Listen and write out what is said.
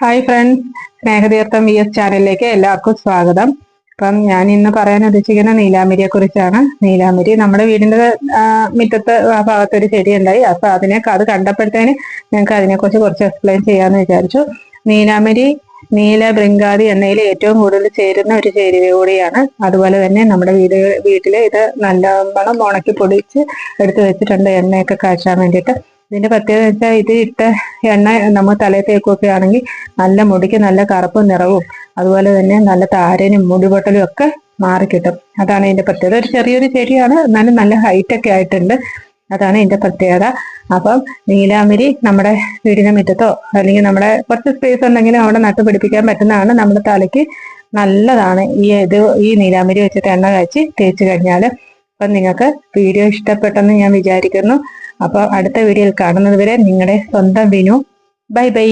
Hi friends Snehatheertham V S ചാനലിലേക്ക് എല്ലാവർക്കും സ്വാഗതം. അപ്പം ഞാൻ ഇന്ന് പറയാൻ ഉദ്ദേശിക്കുന്ന നീലാമിരിയെ കുറിച്ചാണ്. നീലാമിരി നമ്മുടെ വീടിന്റെ മുറ്റത്ത് ആ ഭാഗത്തൊരു ചെടി ഉണ്ടായി അപ്പൊ അതിനെ അത് കണ്ടപ്പോഴത്തേന് ഞങ്ങൾക്ക് അതിനെക്കുറിച്ച് കുറച്ച് എക്സ്പ്ലെയിൻ ചെയ്യാന്ന് വിചാരിച്ചു. നീലാമിരി നീല ബൃങ്കാതി എന്നതിൽ ഏറ്റവും കൂടുതൽ ചേരുന്ന ഒരു ചേരുവ കൂടിയാണ്. അതുപോലെ തന്നെ നമ്മുടെ വീട് വീട്ടിലെ ഇത് നല്ലവണ്ണം ഉണക്കി പൊടിച്ച് എടുത്തു വെച്ചിട്ടുണ്ട് എണ്ണയൊക്കെ കാച്ചാൻ വേണ്ടിയിട്ട്. ഇതിന്റെ പ്രത്യേകത വെച്ചാൽ ഇത് ഇട്ട എണ്ണ നമ്മൾ തലയിൽ തേക്കുകയൊക്കെ ആണെങ്കിൽ നല്ല മുടിക്ക് നല്ല കറുപ്പും നിറവും അതുപോലെ തന്നെ നല്ല താരനും മുടിപൊട്ടലും ഒക്കെ മാറിക്കിട്ടും അതാണ് ഇതിന്റെ പ്രത്യേകത. ഒരു ചെറിയൊരു ചെടിയാണ് എന്നാലും നല്ല ഹൈറ്റ് ഒക്കെ ആയിട്ടുണ്ട്. അതാണ് ഇതിന്റെ പ്രത്യേകത. അപ്പം നീലാമിരി നമ്മുടെ വീടിന്റെ മുറ്റത്തോ അല്ലെങ്കിൽ നമ്മുടെ കുറച്ച് സ്പേസ് ഉണ്ടെങ്കിലും അവിടെ നട്ടു പിടിപ്പിക്കാൻ പറ്റുന്നതാണ് നമ്മുടെ തലയ്ക്ക് നല്ലതാണ്. ഈ ഇത് ഈ നീലാമിരി വെച്ചിട്ട് എണ്ണ കാച്ചി തേച്ച് കഴിഞ്ഞാൽ അപ്പം നിങ്ങൾക്ക് വീഡിയോ ഇഷ്ടപ്പെട്ടെന്ന് ഞാൻ വിചാരിക്കുന്നു. അപ്പോൾ അടുത്ത വീഡിയോയിൽ കാണുന്നത് വരെ നിങ്ങളുടെ സ്വന്തം വിനു. Bye bye.